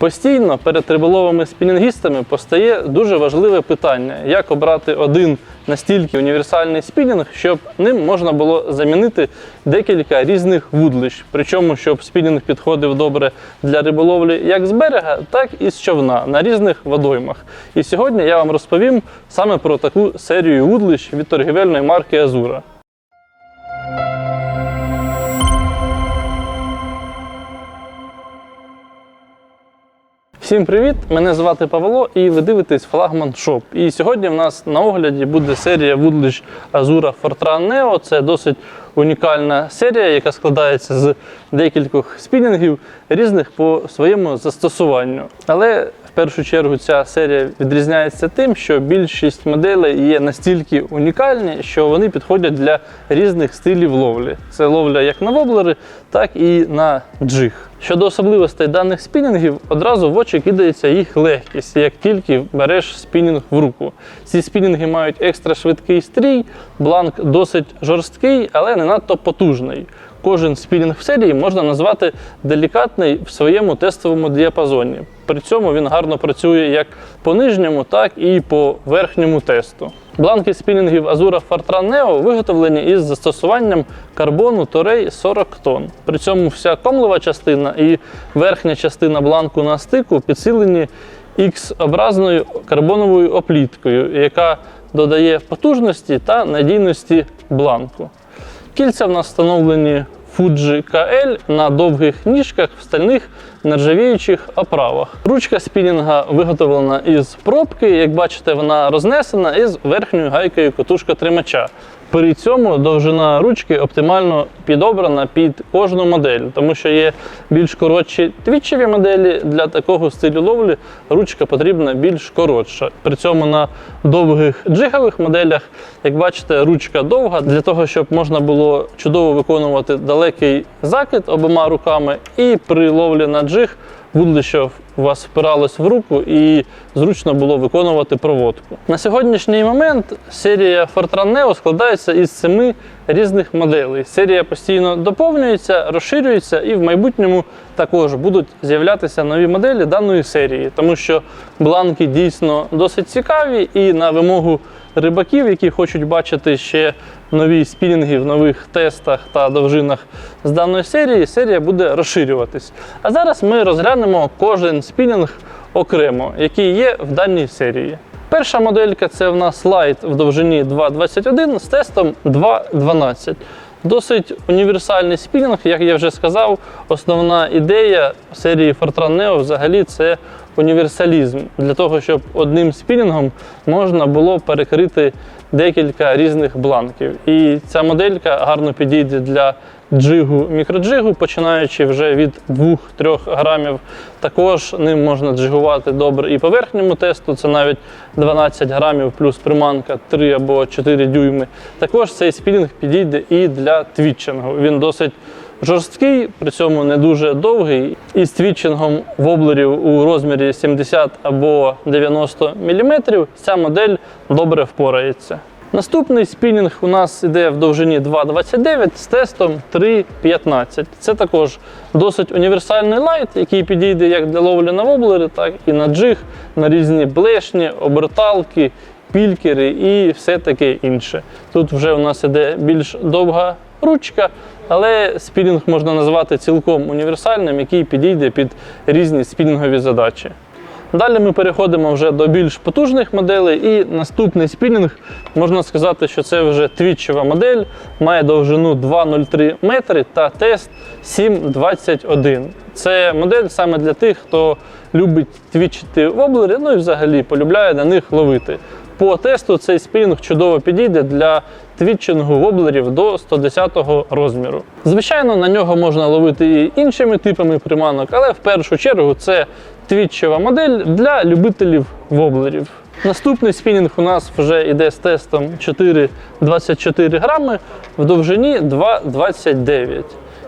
Постійно перед риболовими спінінгістами постає дуже важливе питання: як обрати один настільки універсальний спінінг, щоб ним можна було замінити декілька різних вудлищ. Причому, щоб спінінг підходив добре для риболовлі як з берега, так і з човна на різних водоймах. І сьогодні я вам розповім саме про таку серію вудлищ від торгівельної марки Азура. Всім привіт! Мене звати Павло і ви дивитесь флагман Шоп. І сьогодні в нас на огляді буде серія вудлищ Azura Fortran Neo. Це досить унікальна серія, яка складається з декількох спінінгів різних по своєму застосуванню. Але в першу чергу ця серія відрізняється тим, що більшість моделей є настільки унікальні, що вони підходять для різних стилів ловлі. Це ловля як на воблери, так і на джиг. Щодо особливостей даних спінінгів, одразу в очі кидається їх легкість, як тільки береш спінінг в руку. Ці спінінги мають екстра швидкий стрій, бланк досить жорсткий, але не надто потужний. Кожен спінінг в серії можна назвати делікатний в своєму тестовому діапазоні. При цьому він гарно працює як по нижньому, так і по верхньому тесту. Бланки спінінгів Azura Fortran Neo виготовлені із застосуванням карбону Торей 40 тонн. При цьому вся комлева частина і верхня частина бланку на стику підсилені X-образною карбоновою опліткою, яка додає потужності та надійності бланку. Кільця в нас встановлені Fuji KL на довгих ніжках в стальних нержавіючих оправах. Ручка спінінга виготовлена із пробки. Як бачите, вона рознесена із верхньою гайкою котушка тримача. При цьому довжина ручки оптимально підобрана під кожну модель, тому що є більш коротші твітчеві моделі. Для такого стилю ловлі ручка потрібна більш коротша. При цьому на довгих джигових моделях, як бачите, ручка довга для того, щоб можна було чудово виконувати далекий закид обома руками, і при ловлі на джиг вудлище у вас впиралось в руку і зручно було виконувати проводку. На сьогоднішній момент серія Fortran Neo складається із семи різних моделей. Серія постійно доповнюється, розширюється і в майбутньому також будуть з'являтися нові моделі даної серії, тому що бланки дійсно досить цікаві і на вимогу рибаків, які хочуть бачити ще нові спінінги в нових тестах та довжинах з даної серії, серія буде розширюватись. А зараз ми розглянемо кожен спінінг окремо, який є в даній серії. Перша моделька це в нас лайт в довжині 2,21 з тестом 2,12. Досить універсальний спінінг, як я вже сказав, основна ідея серії Fortran Neo взагалі це універсалізм. Для того, щоб одним спінінгом можна було перекрити декілька різних бланків. І ця моделька гарно підійде для джигу, мікроджигу, починаючи вже від 2-3 грамів. Також ним можна джигувати добре і по верхньому тесту, це навіть 12 грамів плюс приманка 3 або 4 дюйми. Також цей спінінг підійде і для твітчингу. Він досить жорсткий, при цьому не дуже довгий. І з твітчингом воблерів у розмірі 70 або 90 мм ця модель добре впорається. Наступний спінінг у нас йде в довжині 2,29 з тестом 3,15. Це також досить універсальний лайт, який підійде як для ловлі на воблери, так і на джиг, на різні блешні, оберталки, пількери і все таке інше. Тут вже у нас іде більш довга ручка, але спінінг можна назвати цілком універсальним, який підійде під різні спінінгові задачі. Далі ми переходимо вже до більш потужних моделей, і наступний спінінг, можна сказати, що це вже твітчева модель, має довжину 2,03 метри та тест 7,21. Це модель саме для тих, хто любить твічити воблери, ну і взагалі полюбляє на них ловити. По тесту цей спінінг чудово підійде для твітчингу воблерів до 110 розміру. Звичайно, на нього можна ловити і іншими типами приманок, але в першу чергу це твітчева модель для любителів воблерів. Наступний спінінг у нас вже йде з тестом 4,24 грами в довжині 2,29.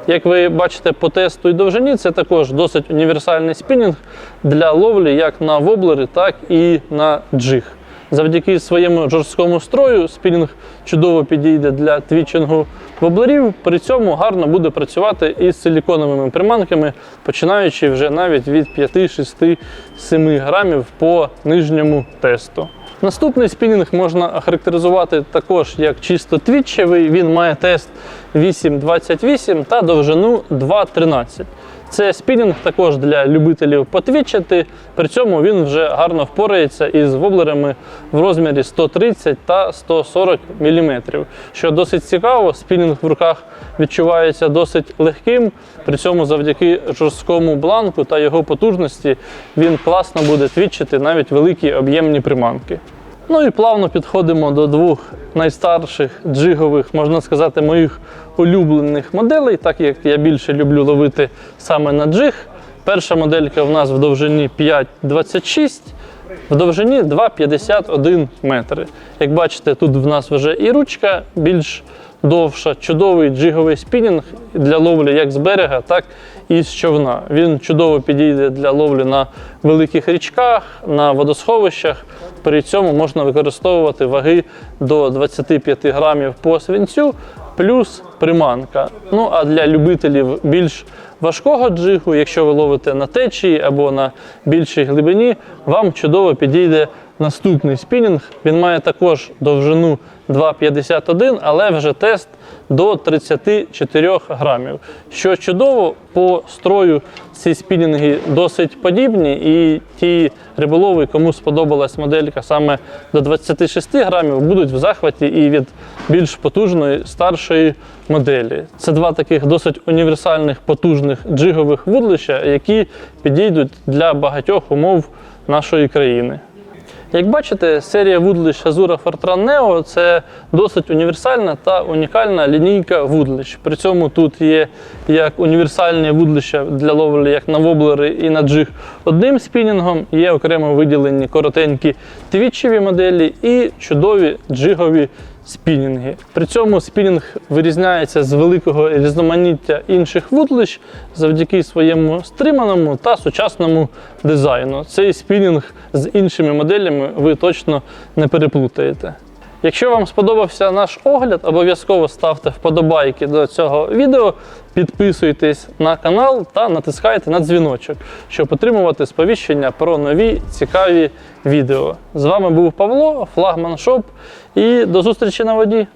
Як ви бачите по тесту і довжині, це також досить універсальний спінінг для ловлі як на воблери, так і на джиг. Завдяки своєму жорсткому строю спінінг чудово підійде для твічингу воблерів. При цьому гарно буде працювати із силіконовими приманками, починаючи вже навіть від 5, 6, 7 грамів по нижньому тесту. Наступний спінінг можна охарактеризувати також як чисто твітчевий. Він має тест 8,28 та довжину 2,13. Це спінінг також для любителів потвічити, при цьому він вже гарно впорається із воблерами в розмірі 130 та 140 мм. Що досить цікаво, спінінг в руках відчувається досить легким, при цьому завдяки жорсткому бланку та його потужності він класно буде твічити навіть великі об'ємні приманки. Ну і плавно підходимо до двох найстарших джигових, можна сказати, моїх улюблених моделей, так як я більше люблю ловити саме на джиг. Перша моделька в нас в довжині 5,26, в довжині 2,51 метри. Як бачите, тут в нас вже і ручка більш довша, чудовий джиговий спінінг для ловлі як з берега, так і з човна. Він чудово підійде для ловлі на великих річках, на водосховищах. При цьому можна використовувати ваги до 25 грамів по свинцю, плюс приманка. Ну а для любителів більш важкого джигу, якщо ви ловите на течії або на більшій глибині, вам чудово підійде наступний спінінг. Він має також довжину 2,51, але вже тест до 34 грамів. Що чудово, по строю ці спінінги досить подібні, і ті риболови, кому сподобалась моделька саме до 26 грамів, будуть в захваті і від більш потужної старшої моделі. Це два таких досить універсальних потужних джигових вудлища, які підійдуть для багатьох умов нашої країни. Як бачите, серія вудлищ Azura Fortran Neo – це досить універсальна та унікальна лінійка вудлищ. При цьому тут є як універсальні вудлища для ловлі як на воблери і на джиг одним спінінгом, є окремо виділені коротенькі твітчеві моделі і чудові джигові спінінги. При цьому спінінг вирізняється з великого різноманіття інших вудлищ завдяки своєму стриманому та сучасному дизайну. Цей спінінг з іншими моделями ви точно не переплутаєте. Якщо вам сподобався наш огляд, обов'язково ставте вподобайки до цього відео, підписуйтесь на канал та натискайте на дзвіночок, щоб отримувати сповіщення про нові цікаві відео. З вами був Павло, флагман Шоп, і до зустрічі на воді.